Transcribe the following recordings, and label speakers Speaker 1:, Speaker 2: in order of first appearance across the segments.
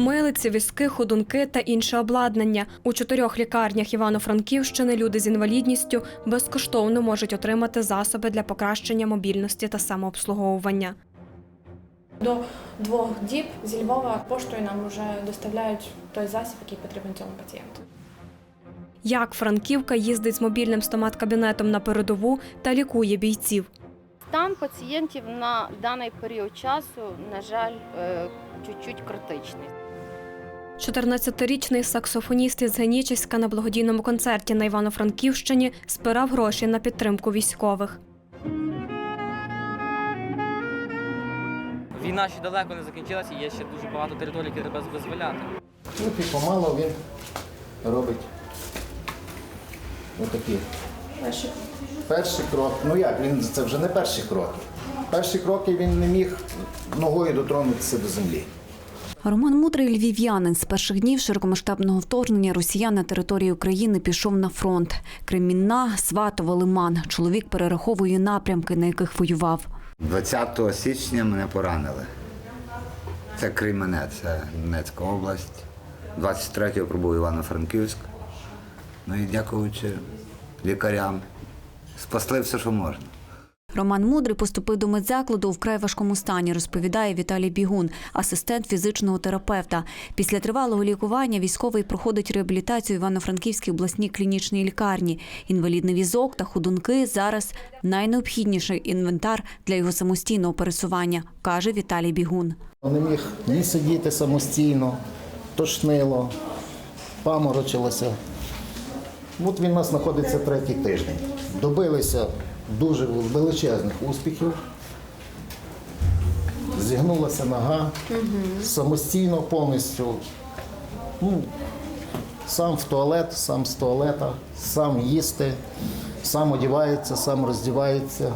Speaker 1: Милиці, візки, ходунки та інше обладнання. У чотирьох лікарнях Івано-Франківщини люди з інвалідністю безкоштовно можуть отримати засоби для покращення мобільності та самообслуговування.
Speaker 2: До двох діб зі Львова поштою нам вже доставляють той засіб, який потрібен цьому пацієнту.
Speaker 1: Як Франківка їздить з мобільним стомат-кабінетом на передову та лікує бійців.
Speaker 3: Стан пацієнтів на даний період часу, на жаль, е, чуть-чуть критичний.
Speaker 1: 14-річний саксофоніст із Генічеська на благодійному концерті на Івано-Франківщині збирав гроші на підтримку військових.
Speaker 4: Війна ще далеко не закінчилася, є ще дуже багато територій, які треба визволяти.
Speaker 5: Ну, і помало він робить отакі. Перший крок. Ну як, він це вже не перші кроки. Перші кроки він не міг ногою дотронутися до землі.
Speaker 6: Роман Мудрий львів'янин з перших днів широкомасштабного вторгнення росіян на території України пішов на фронт. Кремінна, Сватово, Лиман. Чоловік перераховує напрямки, на яких воював.
Speaker 7: 20 січня мене поранили. Це Кремене, це Донецька область. 23-го пробув Івано-Франківськ. Ну і дякуючи лікарям, спасли все, що можна.
Speaker 6: Роман Мудрий поступив до медзакладу у вкрай важкому стані, розповідає Віталій Бігун, асистент фізичного терапевта. Після тривалого лікування військовий проходить реабілітацію в Івано-Франківській обласній клінічній лікарні. Інвалідний візок та ходунки зараз найнеобхідніший інвентар для його самостійного пересування, каже Віталій Бігун.
Speaker 5: Не міг ні сидіти самостійно, тошнило, паморочилося. От він у нас знаходиться третій тиждень. Добилися дуже величезних успіхів. Зігнулася нога самостійно повністю. Ну, сам в туалет, сам з туалета, сам їсти, сам одівається, сам роздівається.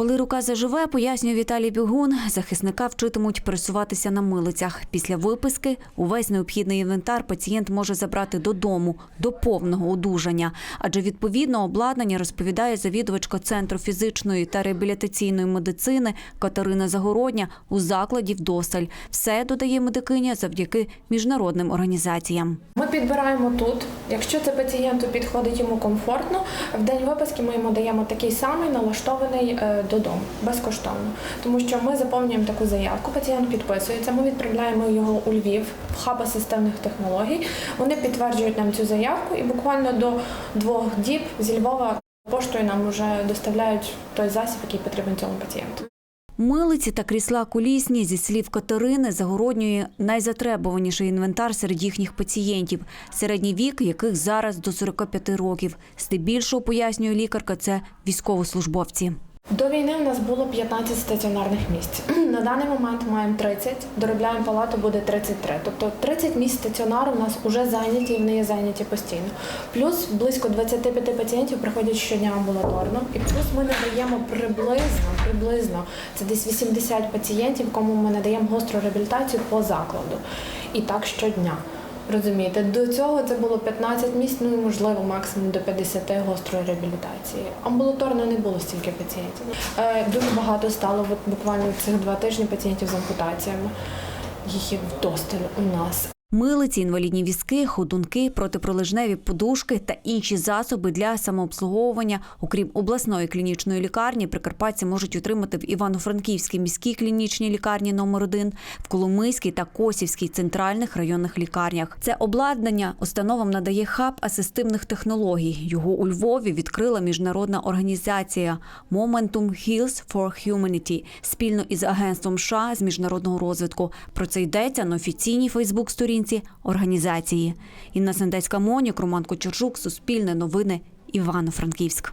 Speaker 6: Коли рука заживе, пояснює Віталій Бігун, захисника вчитимуть пересуватися на милицях. Після виписки увесь необхідний інвентар пацієнт може забрати додому до повного одужання. Адже відповідно обладнання розповідає завідувачка центру фізичної та реабілітаційної медицини Катерина Загородня у закладі вдосталь. Все додає медикиня завдяки міжнародним організаціям.
Speaker 2: Ми підбираємо тут. Якщо це пацієнту підходить йому комфортно, в день виписки ми йому даємо такий самий налаштований е, додому безкоштовно. Тому що ми заповнюємо таку заявку, пацієнт підписується. Ми відправляємо його у Львів в хаб асистивних технологій. Вони підтверджують нам цю заявку, і буквально до двох діб зі Львова поштою нам вже доставляють той засіб, який потрібен цьому пацієнту.
Speaker 6: Милиці та крісла колісні, зі слів Катерини, загороднює найзатребуваніший інвентар серед їхніх пацієнтів, середній вік яких зараз до 45 років. Здебільшого, пояснює лікарка, це військовослужбовці.
Speaker 2: До війни у нас було 15 стаціонарних місць. На даний момент маємо 30, доробляємо палату, буде 33. Тобто 30 місць стаціонару у нас вже зайняті і вони є зайняті постійно. Плюс близько 25 пацієнтів приходять щодня амбулаторно. І плюс ми надаємо приблизно, приблизно це десь 80 пацієнтів, кому ми надаємо гостру реабілітацію по закладу. І так щодня. Розумієте, до цього це було 15 місць, ну і можливо максимум до 50 гострої реабілітації. Амбулаторно не було стільки пацієнтів. Е, дуже багато стало от буквально цих два тижні пацієнтів з ампутаціями. Їх є вдосталь у нас.
Speaker 6: Милиці, інвалідні візки, ходунки, протипролежневі подушки та інші засоби для самообслуговування, окрім обласної клінічної лікарні, прикарпатці можуть отримати в Івано-Франківській міській клінічній лікарні номер 1 в Коломийській та Косівській центральних районних лікарнях. Це обладнання установам надає хаб асистивних технологій. Його у Львові відкрила міжнародна організація Momentum Heals for Humanity спільно із агентством США з міжнародного розвитку. Про це йдеться на офіційній Фейсбук-сторінці організації. Інна Сендецька Монік, Роман Кочержук, Суспільне новини, Івано-Франківськ.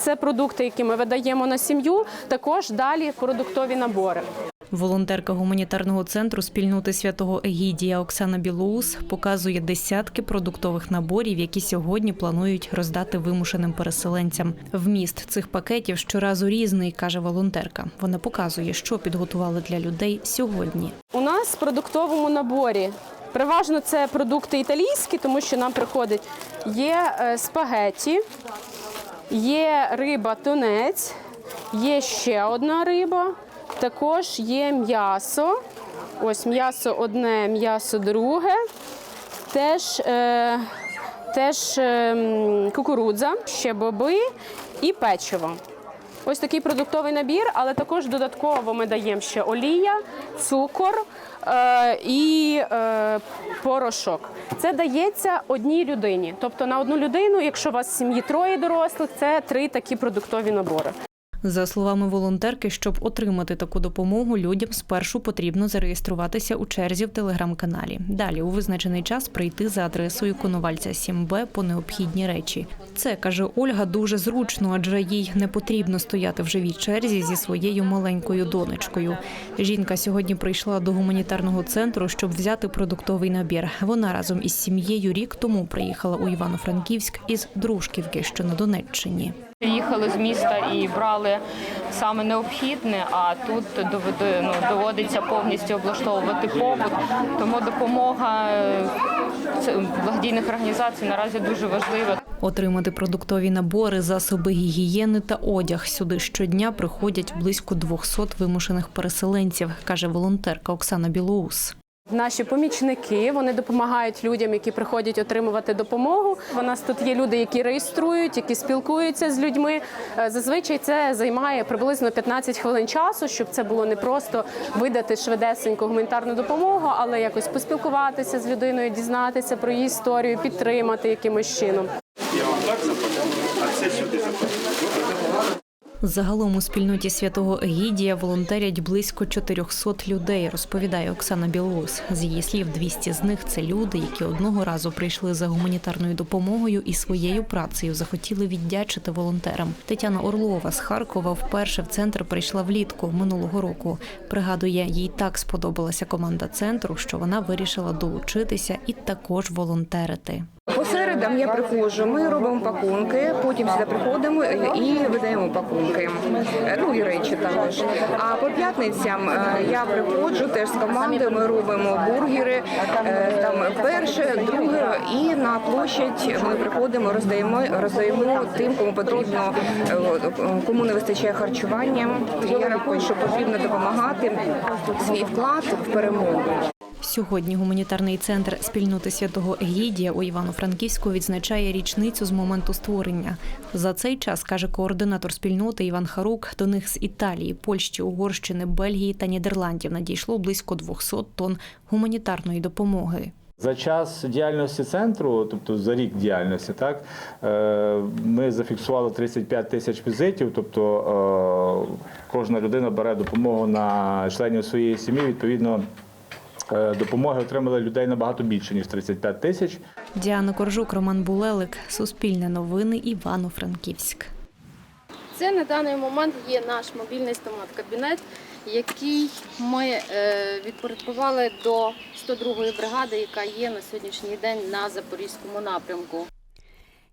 Speaker 8: Це продукти, які ми видаємо на сім'ю. Також далі продуктові набори.
Speaker 9: Волонтерка гуманітарного центру спільноти святого Егідія Оксана Білоус показує десятки продуктових наборів, які сьогодні планують роздати вимушеним переселенцям. Вміст цих пакетів щоразу різний, каже волонтерка. Вона показує, що підготували для людей сьогодні.
Speaker 8: У нас в продуктовому наборі. Переважно це продукти італійські, тому що нам приходить є е, спагетті, є риба тунець, є ще одна риба, також є м'ясо, Ось м'ясо одне, м'ясо друге. Теж, е, теж е, кукурудза, ще боби і печиво. Ось такий продуктовий набір, але також додатково ми даємо ще олія, цукор е, і е, порошок. Це дається одній людині. Тобто на одну людину, якщо у вас в сім'ї троє дорослих, це три такі продуктові набори.
Speaker 9: За словами волонтерки, щоб отримати таку допомогу, людям спершу потрібно зареєструватися у черзі в телеграм-каналі. Далі у визначений час прийти за адресою Коновальця 7Б по необхідні речі. Це каже Ольга дуже зручно, адже їй не потрібно стояти в живій черзі зі своєю маленькою донечкою. Жінка сьогодні прийшла до гуманітарного центру, щоб взяти продуктовий набір. Вона разом із сім'єю рік тому приїхала у Івано-Франківськ із Дружківки, що на Донеччині.
Speaker 10: Їхали з міста і брали саме необхідне, а тут ну, доводиться повністю облаштовувати побут. Тому допомога е, благодійних організацій наразі дуже важлива.
Speaker 9: Отримати продуктові набори, засоби гігієни та одяг. Сюди щодня приходять близько 200 вимушених переселенців, каже волонтерка Оксана Білоус.
Speaker 8: Наші помічники вони допомагають людям, які приходять отримувати допомогу. У нас тут є люди, які реєструють, які спілкуються з людьми. Е, Зазвичай це займає приблизно 15 хвилин часу, щоб це було не просто видати швидесеньку гуманітарну допомогу, але якось поспілкуватися з людиною, дізнатися про її історію, підтримати якимось чином.
Speaker 9: Загалом у спільноті святого Егідія волонтерять близько 400 людей, розповідає Оксана Білоус. З її слів, 200 з них це люди, які одного разу прийшли за гуманітарною допомогою і своєю працею захотіли віддячити волонтерам. Тетяна Орлова з Харкова вперше в центр прийшла влітку минулого року. Пригадує, їй так сподобалася команда центру, що вона вирішила долучитися і також волонтерити.
Speaker 11: По середам я приходжу, ми робимо пакунки, потім сюди приходимо і видаємо пакунки. Ну і речі також. А по п'ятницям е, я приходжу теж з командою, ми робимо бургери, е, там перше, друге, і на площадь ми приходимо, роздаємо, роздаємо тим, кому потрібно, е, кому не вистачає харчування. Я рахую, що потрібно допомагати свій вклад в перемогу.
Speaker 9: Сьогодні гуманітарний центр спільноти святого Егідія у Івано-Франківську відзначає річницю з моменту створення. За цей час каже координатор спільноти Іван Харук. До них з Італії, Польщі, Угорщини, Бельгії та Нідерландів надійшло близько 200 тонн гуманітарної допомоги.
Speaker 12: За час діяльності центру, тобто за рік діяльності, так е, ми зафіксували 35 тисяч візитів. Тобто е, кожна людина бере допомогу на членів своєї сім'ї. Відповідно, допомоги отримали людей набагато більше ніж 35 тисяч.
Speaker 9: Діана Коржук, Роман Булелик, Суспільне новини, Івано-Франківськ.
Speaker 3: Це на даний момент є наш мобільний стомат-кабінет, який ми е, відпорядкували до 102-ї бригади, яка є на сьогоднішній день на Запорізькому напрямку.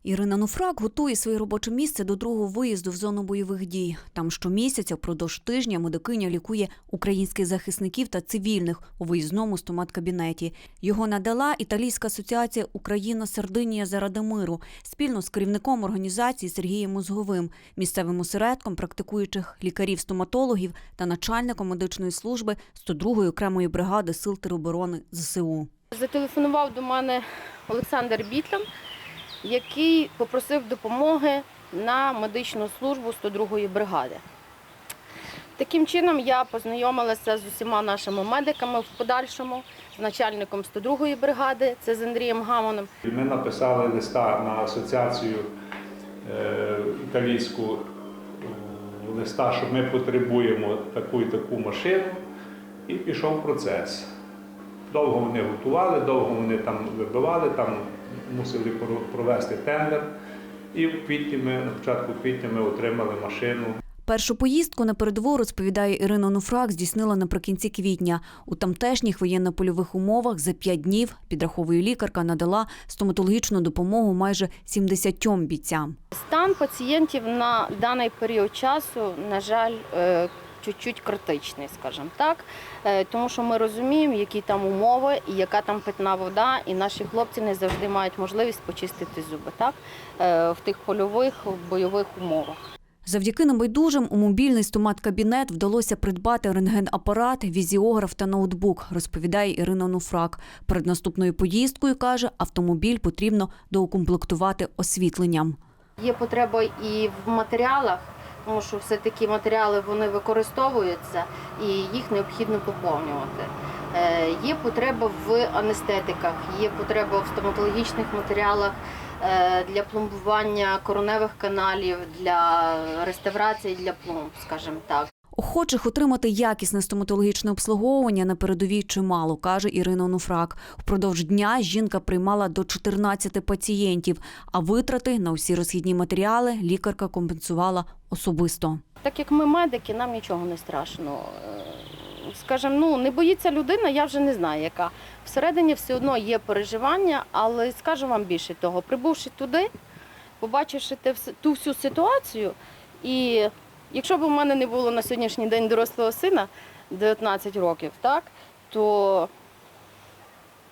Speaker 6: Ірина Нуфрак готує своє робоче місце до другого виїзду в зону бойових дій. Там щомісяця впродовж тижня медикиня лікує українських захисників та цивільних у виїзному стомат-кабінеті. Його надала Італійська асоціація Україна Сардинія заради миру спільно з керівником організації Сергієм Мозговим, місцевим осередком практикуючих лікарів-стоматологів та начальником медичної служби 102-ї окремої бригади сил тероборони ЗСУ.
Speaker 3: Зателефонував до мене Олександр Бітлям, який попросив допомоги на медичну службу 102-ї бригади. Таким чином я познайомилася з усіма нашими медиками в подальшому, з начальником 102-ї бригади, це з Андрієм Гамоном.
Speaker 12: Ми написали листа на асоціацію е, італійську е, листа, що ми потребуємо таку і таку машину, і пішов процес. Довго вони готували, довго вони там вибивали, там мусили провести тендер. І в квітні ми, на початку квітня ми отримали машину.
Speaker 6: Першу поїздку на передову, розповідає Ірина Нуфрак, здійснила наприкінці квітня. У тамтешніх воєнно-польових умовах за п'ять днів, підраховує лікарка, надала стоматологічну допомогу майже 70 бійцям.
Speaker 3: Стан пацієнтів на даний період часу, на жаль, е, чуть-чуть критичний, скажімо так, Е, тому що ми розуміємо, які там умови і яка там питна вода, і наші хлопці не завжди мають можливість почистити зуби так, е, в тих польових бойових умовах.
Speaker 6: Завдяки небайдужим у мобільний стомат-кабінет вдалося придбати рентген-апарат, візіограф та ноутбук, розповідає Ірина Нуфрак. Перед наступною поїздкою каже, автомобіль потрібно доукомплектувати освітленням.
Speaker 3: Є потреба і в матеріалах, тому що все-таки матеріали вони використовуються і їх необхідно поповнювати. Е, Є потреба в анестетиках, є потреба в стоматологічних матеріалах е, для пломбування короневих каналів, для реставрації, для пломб, скажімо так.
Speaker 6: Охочих отримати якісне стоматологічне обслуговування на передовій чимало, каже Ірина Онуфрак. Впродовж дня жінка приймала до 14 пацієнтів, а витрати на усі розхідні матеріали лікарка компенсувала особисто.
Speaker 3: Так як ми медики, нам нічого не страшно. Е, Скажем, ну не боїться людина, я вже не знаю, яка. Всередині все одно є переживання, але скажу вам більше того, прибувши туди, побачивши ту всю ситуацію, і якщо б у мене не було на сьогоднішній день дорослого сина 19 років, так, то,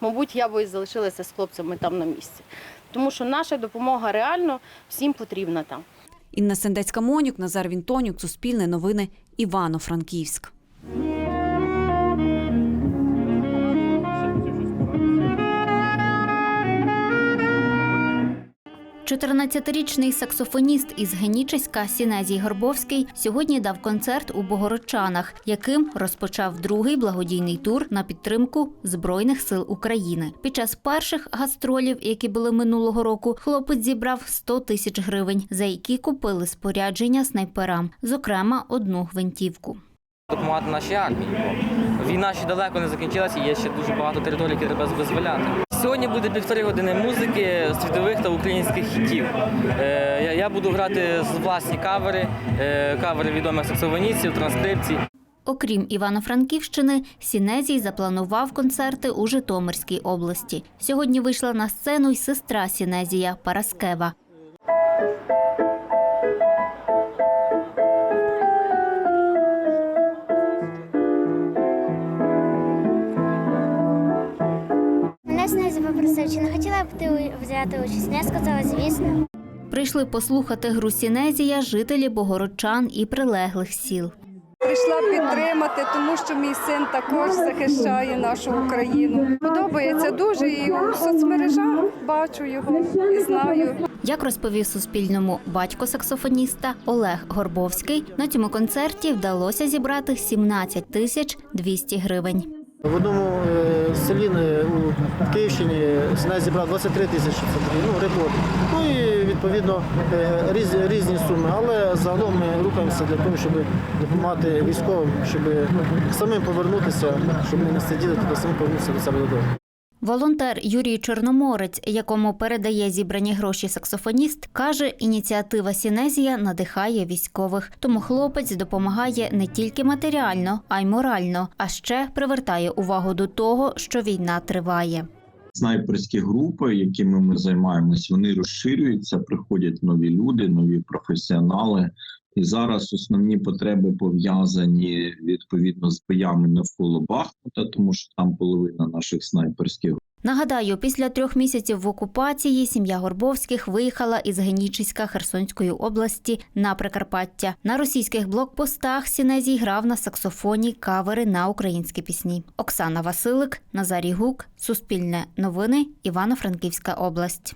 Speaker 3: мабуть, я б і залишилася з хлопцями там на місці. Тому що наша допомога реально всім потрібна там.
Speaker 6: Інна Сендецька Монюк, Назар Вінтонюк, Суспільне новини, Івано-Франківськ.
Speaker 13: 14-річний саксофоніст із Генічеська Сінезій Горбовський сьогодні дав концерт у Богородчанах, яким розпочав другий благодійний тур на підтримку Збройних сил України. Під час перших гастролів, які були минулого року, хлопець зібрав 100 тисяч гривень, за які купили спорядження снайперам, зокрема одну гвинтівку.
Speaker 4: Допомагати нашій армії. Війна ще далеко не закінчилася, є ще дуже багато територій, які треба визволяти. Сьогодні буде півтори години музики світових та українських хітів. Е, я, буду грати з власні кавери, е, кавери відомих саксофоністів, транскрипцій.
Speaker 13: Окрім Івано-Франківщини, Сінезій запланував концерти у Житомирській області. Сьогодні вийшла на сцену й сестра Сінезія Параскева.
Speaker 14: Снезі чи не хотіла б ти взяти участь. Ну, Я сказала, звісно.
Speaker 13: Прийшли послухати гру Сінезія жителі Богородчан і прилеглих сіл.
Speaker 15: Прийшла підтримати, тому що мій син також захищає нашу Україну. Подобається дуже і у соцмережах бачу його і знаю.
Speaker 13: Як розповів Суспільному батько саксофоніста Олег Горбовський, на цьому концерті вдалося зібрати 17 тисяч 200 гривень.
Speaker 16: В одному е, селі у Київщині СНА зібрав 23 тисячі ну, рекорд. Ну і відповідно е, різні, різні суми. Але загалом ми рухаємося для того, щоб допомагати військовим, щоб самим повернутися, щоб не сиділи тобто самим повернутися до себе додому.
Speaker 13: Волонтер Юрій Чорноморець, якому передає зібрані гроші саксофоніст, каже, ініціатива Сінезія надихає військових. Тому хлопець допомагає не тільки матеріально, а й морально, а ще привертає увагу до того, що війна триває.
Speaker 17: Снайперські групи, якими ми займаємось, вони розширюються, приходять нові люди, нові професіонали. І зараз основні потреби пов'язані відповідно з боями навколо Бахмута, тому що там половина наших снайперських
Speaker 13: Нагадаю, після трьох місяців в окупації сім'я Горбовських виїхала із Генічиська Херсонської області на Прикарпаття. На російських блокпостах Сінезій грав на саксофоні кавери на українські пісні. Оксана Василик, Назарій Гук, Суспільне новини, Івано-Франківська область.